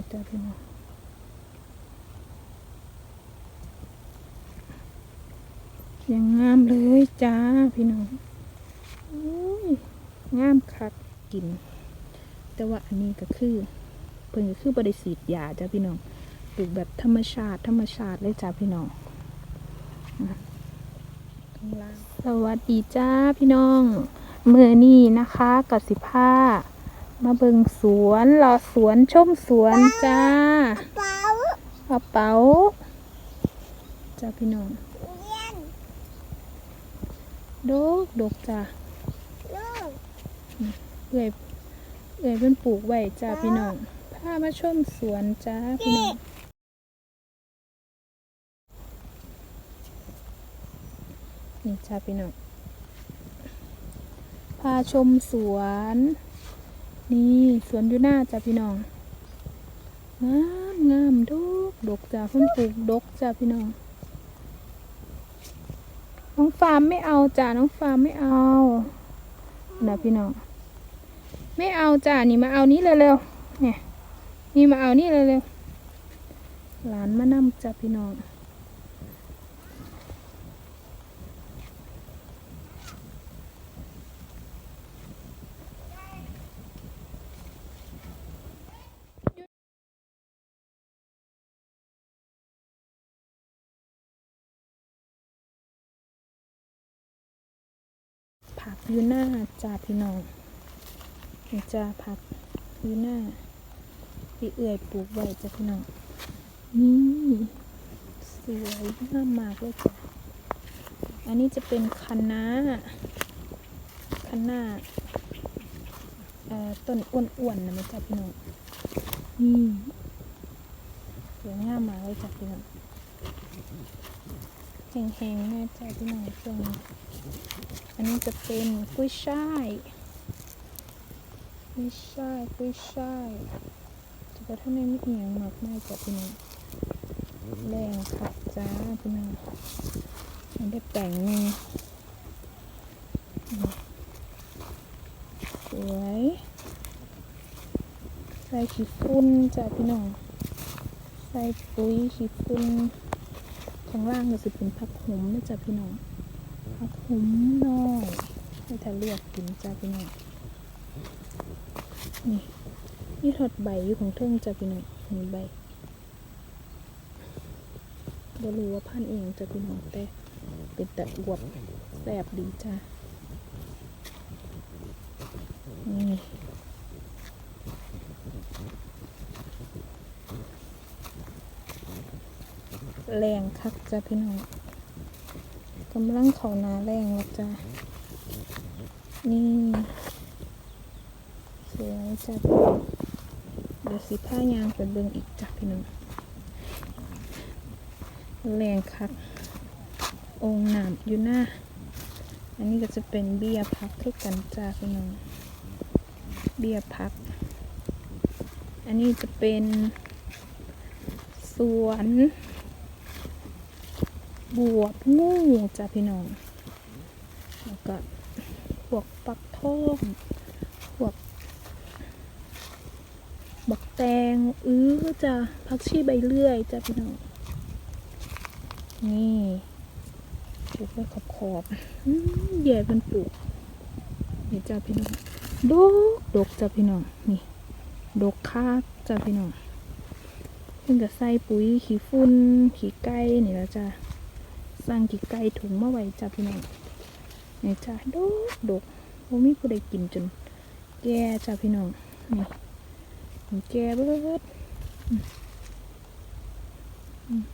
ยจ้าพี่น้องยังงามเลยจ้าพี่น้องอุ้ยงามคักกิน แต่ว่าอันนี้ก็คือเพิ่นก็คือบริสีดยาจ้าพี่น้องปลูกแบบธรรมชาติ ธรรมชาติเลยจ้าพี่น้องสวัสดีจ้าพี่น้องเมื่อนี้นะคะกับสิผ้า มาเบิงสวนรอสวนชมสวนจ้าเป๋ากระเป๋าจ้าพี่น้องเรียนดกดกจ้าเอื่อยเอื่อยเป็นปลูกไว้จ้าพี่น้องพามาชมสวนจ้าพี่น้องนี่จ้าพี่น้องพาชมสวน นี่สวนอยู่หน้าจ้าพี่น้องงามงามดกดกจ้าเพิ่นปลูกดกจ้าพี่น้อง น้องฟาร์มไม่เอาจ้าน้องฟาร์มไม่เอานะพี่น้อง ไม่เอาจ้านี่มาเอานี้เร็วๆเนี่ยนี่มาเอานี่เร็วๆหลานมานำจ้าพี่น้อง ผักยูน้าจ้าพี่น้องนี่จ้าผักยูน้าพี่เอื่อยปลูกไว้จ้าพี่น้องนี่สวยงามมากเลยจ้ะอันนี้จะเป็นคะน้าคะน้าเอ่อต้นอ้วนๆนะมั้จ้าพี่น้องนี่สวยงามมากเลยจ้าพี่น้องแห้งๆแม่จ้าพี่น้องช่วงนี้ อันนี้จะเป็นกุ้ยช่ายกุ้ยช่ายกุ้ยช่ายจะไปทำไมไม่เอียงมากไม่จ้ะพี่น้องแรงขับจ้าพี่น้องมันได้แต่งมือสวยใส่ขี้ฝุ่นจ้ะพี่น้องใส่ปุ๋ยขี้ฝุ่นข้างล่างก็จะเป็นผักหอมนะจ้ะพี่น้อง ผักหุมน้อยให้ทะเลือกกินจ้าพี่น้องนี่นี่ทอดใบอยู่ของเทิงจ้าพี่น้องมีใบบ่รู้ว่าพันเองจ้าพี่น้องแต่เป็นตะอวบแซ่บดีจ้านี่แรงคักจ้าพี่น้อง กำลังเขานาแรงแล้วจ้ะนี่สวยจ้ะเดี๋ยวสิผ้ายางไปเบิ่งอีกจ้ะพี่น้องแรงคัก องค์น้ำอยู่หน้า อันนี้ก็จะเป็นเบียร์พักคือกันจ้าพี่น้อง เบียร์พัก อันนี้จะเป็นสวน บวบงูจ้ะพี่น้อง แล้วก็พวกปักทองพวกบักแตงอื้อจ้ะผักชีใบเลื่อยจ้ะพี่น้อง นี่ปลูกไว้ขอบขอบๆอื้อแย่เป็นปลูกนี่จ้ะพี่น้องดกดกจ้ะพี่น้องนี่ดกคากจ้ะพี่น้องเพิ่งจะใส่ปุ๋ยขี้ฝุ่นขี้ไก่นี่แล้วจ้ะ สั่งกี่ไก่ถุงมาไว้จ้าพี่น้องนี่จ้าดกดกโอ้มีผู้ใดกินจน แก่จ้าพี่น้องนี่มันแก่เบิดอืมอืม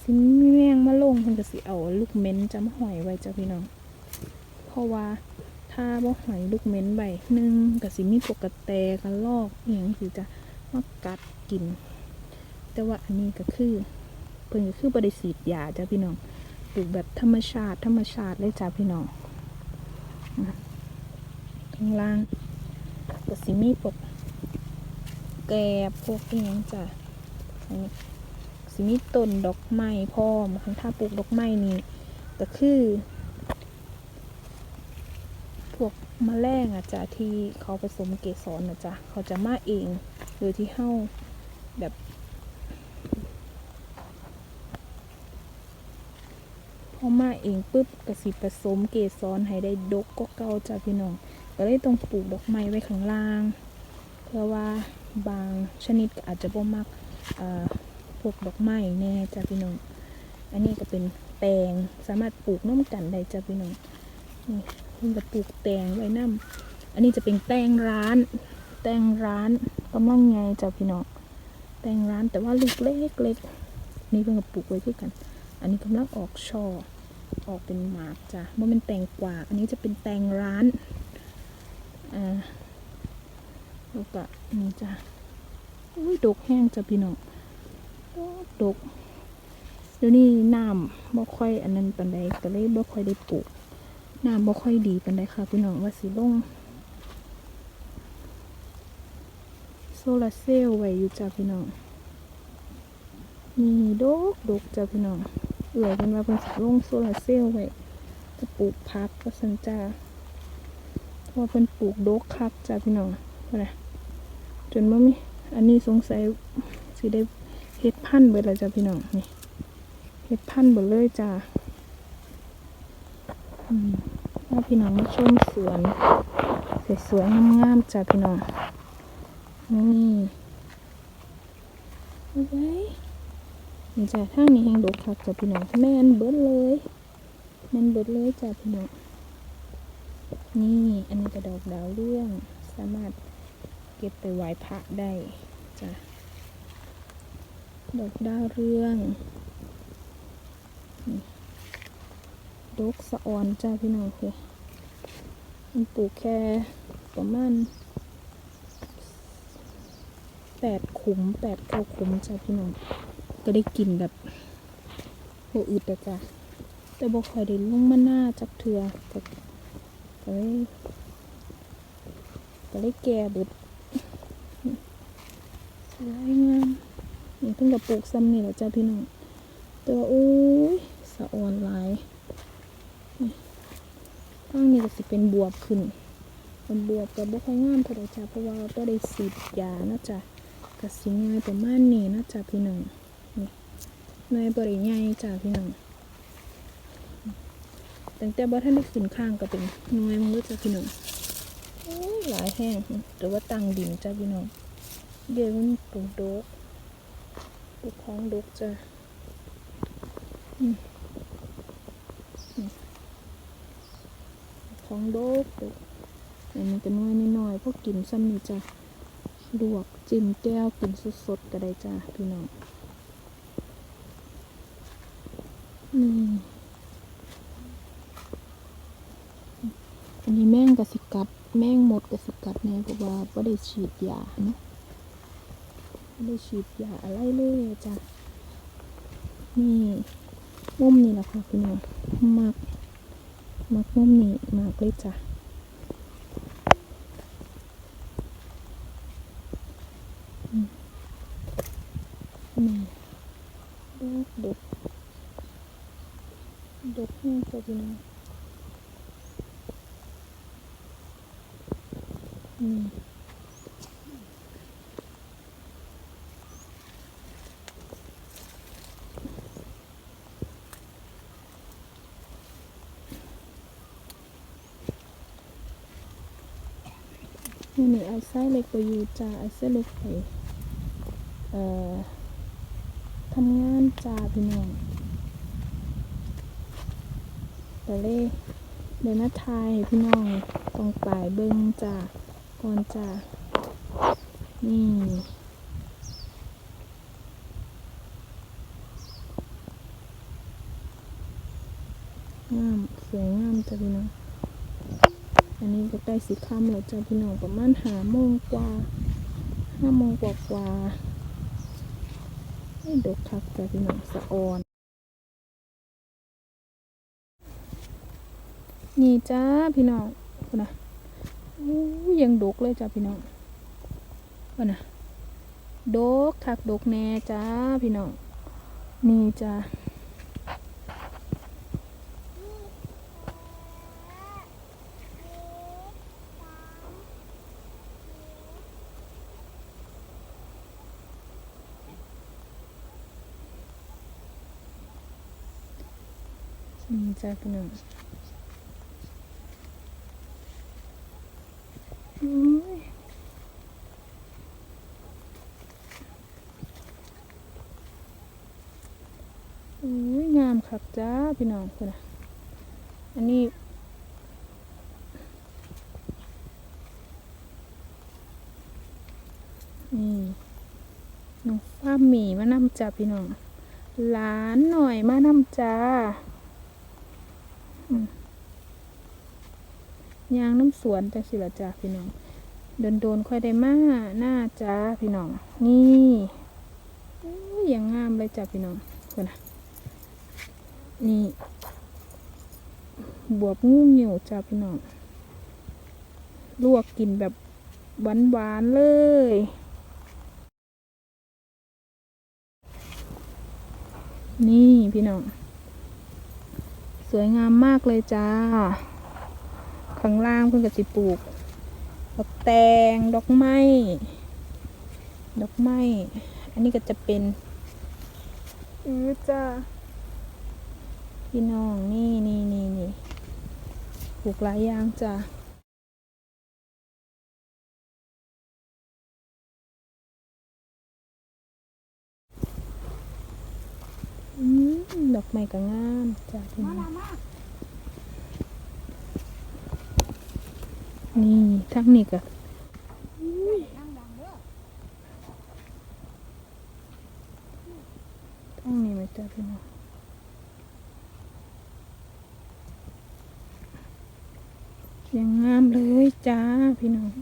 สิมีแมงมาลงเพิ่นก็สิเอาลูกเม้นจะมาหอยไว้จ้าพี่น้อง เพราะว่าถ้าบ่หอยลูกเม้นใบหนึ่งก็สิมีปกระแตกันลอกอหย่างสิจะมากัดกิน แต่ว่าอันนี้ก็คือ เพิ่นก็คือบริสีดยาจ้าพี่น้องปลูกแบบธรรมชาติ ธรรมชาติเลยจ้าพี่น้องข้างล่างก็สิมีพวกแกบพวกนี้ยังจ้ะสิมีต้นดอกไม้พร้อมคันถ้าปลูกดอกไม้นี่ก็คือ พวกมแมลงอะจ้ะที่เขาผสมเกสรนะจ้ะเขาจะมาเอง โดยที่เฮาแบบ พอมาเองปุ๊บกระสิผสมเกสรให้ได้ดกก็เก่าจ้าพี่น้องก็เลยต้องปลูกดอกไม้ไว้ข้างล่าง เพื่อว่าบางชนิดอาจจะบ่มักพวกดอกไม้แน่จ้าพี่น้อง อันนี้ก็เป็นแตงสามารถปลูกน้ำกันได้จ้าพี่น้องนี่เพิ่งจะปลูกแตงไว้น้ำอันนี้จะเป็นแตงร้าน แตงร้านกำลังไงจ้าพี่น้อง แตงร้านแต่ว่าลูกเล็กเล็กนี่เพิ่งปลูกไว้ด้วยกัน อันนี้กำลังออกช่อ ออกเป็นหมากจ้ะว่าเป็นแตงกวาอันนี้จะเป็นแตงร้านอ่าแล้วก็นี่จ้ะอุ้ยดกแห้งจ้ะพี่น้องดกดกเดี๋ยวนี้น้ำบ่ค่อยอันนั้นปานใดก็เลยบ่ค่อยได้ปลูกน้ำบ่ค่อยดีปานใดค่ะ พี่น้องว่าสิลงโซลาร์เซลล์ไว้อยู่จ้ะพี่น้องนี่ดกดกจ้ะพี่น้อง อื่อยเป็นว่าเพิ่นสิลงโซลาร์เซลล์ไว้จะปลูกพักก็สันจ้าเพราะว่าเพิ่นปลูกดกคักจ้ะพี่น้องนะจนบ่มีอันนี้สงสัยสิได้เฮ็ดพันเบิดแล้วจ้ะพี่น้องนี่เฮ็ดพันเบิดเลยจ้าถ้าพี่น้องมาชมสวนสวยๆงามๆจ้าพี่น้องนี่เอาไว้ นี่จ้าทางนี้แห่งดกคักจ้าพี่น้องแม่นเบิดเลยแม่นเบิดเลยจ้าพี่น้องนี่อันนี้กระดอกดาวเรื่องสามารถเก็บไปไหว้พระได้จ้าดอกดาวเรืองดกสะออนจ้าพี่น้องคือมันปลูกแค่ประมาณแปดขุมแปดเก้าขุมจ้าพี่น้อง ก็ได้กินแบบโหอึดแต่จ้ะแต่บ่ค่อยได้ลงมาหน้าจักเถือก็ก็เลยก็เลยแก่เบิดสวยงามนี่เพิ่งกับปลูกซ้ำนี่แหละจ้าพี่น้องแต่ว่าโอ้ยสะออนหลายข้างนี้ก็สิเป็นบวบขึ้นเป็นบวบแต่บ่ค่อยงามเท่าไหร่จ้ะเพราะว่าก็ได้สีดยานะจ๊ะกะสิง่ายประมาณนี้นะจ๊ะพี่น้อง หน่วยบริใหญ่จ้ะพี่น้องตั้งแต่บ่ท่านได้ขึ้นข้างก็เป็นหน่วยมันก็จ้ะพี่น้องหลายแห้งแต่ว่าตังดินจ้ะพี่น้องเดี๋ยวมันปลูกดกปลูกของดกจ้ะของโดกอันนี้ก็น้อยน้อยพวกกินซ้ำนี่จ้ะลวกจิ้มแก้วกินสดๆก็ได้จ้ะพี่น้อง นี่ อันนี้แม่งกสิกัด แม่งหมดกสิกัดเนี่ยเพราะว่าไม่ได้ฉีดยาเนาะไม่ได้ฉีดยาอะไรเลยจ้ะ นี่มุมนี่แหละค่ะพี่น้องมัก มักมุมนี้มากเลยจ้ะอืมนี่ดกดกด กนี่นี่น้องอืมนี่นี่เอาไส้เล็กไปอยู่จ้าเอาไส้เล็กไปเอ่อทำงานจ้าพี่น้อง แต่เล่เดินมาทายพี่น้องตรงปลายเบิ้งจ้าก่อนจ้านี่งามสวยงามจ้ะพี่น้อง อันนี้ก็ใกล้สิค่ำแล้วจ้ะพี่น้องประมาณห้าโมงกว่าห้าโมงกว่ากว่าให้ดกคักจ้ะพี่น้องสะออน นี่จ้าพี่น้องคนนะยังดกเลยจ้าพี่น้องคนนะดกถักดกแน่จ้าพี่น้อง นี่จ้านี่จ้าพี่น้อง พี่น้องคุณนะอันนี้ นี่น้องฟ้าหมีมานำจ้าพี่น้องหลานหน่อยมานำจ้าอยางน้ำสวนจังสิละจ้าพี่น้องโดนโดนค่อยได้มาหน้าจ้าพี่น้อง นี่อยยังงามเลยจ้าพี่น้องคนนะ นี่ บวบงูเหนียวจ้าพี่น้อง ลวกกินแบบหวานๆเลยนี่พี่น้อง สวยงามมากเลยจ้า ข้างล่างเพิ่งกะสิปลูก ดอกแตง ดอกไม้ ดอกไม้ อันนี้ก็จะเป็น อือจ้า พี่น้องนี่นี่นี่นี่ปลูกหลายอย่างจ้าอืมดอกไม้ก็งามจ้าพี่น้องนี่ทั้งนี้ก็ทั้งนี้ไหมจ้าพี่น้องยังงามเลยจ้าพี่น้อง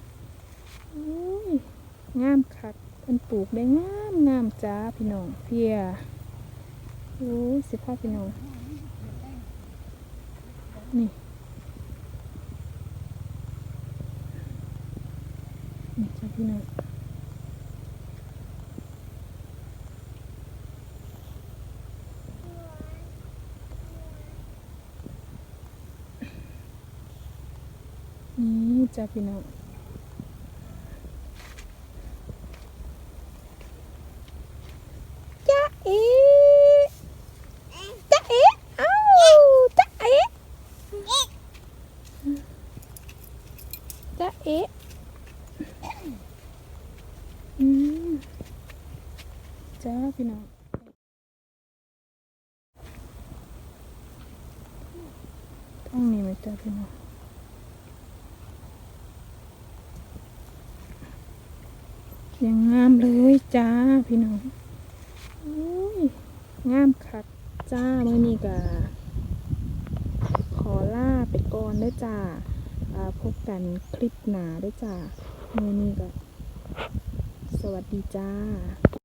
งามคักเพิ่นปลูกได้งามงามจ้าพี่น้องเพียโอ้ยสิภาพพี่น้องนี่นี่จ้าพี่น้องนี่ จ้าพี่น้องจ้าเอ๋จ้าเอ๋เอ้าจ้าเอ๋จ้าเอ๋อืมจ้าพี่น้องต้องนี้ไหมจ้าพี่น้อง ยังงามเลยจ้าพี่น้องงามคักจ้าเมื่อนี้กะขอลาไปก่อนด้จ้าพบกันคลิปหนาได้จ้าเมื่อนี้ก็สวัสดีจ้า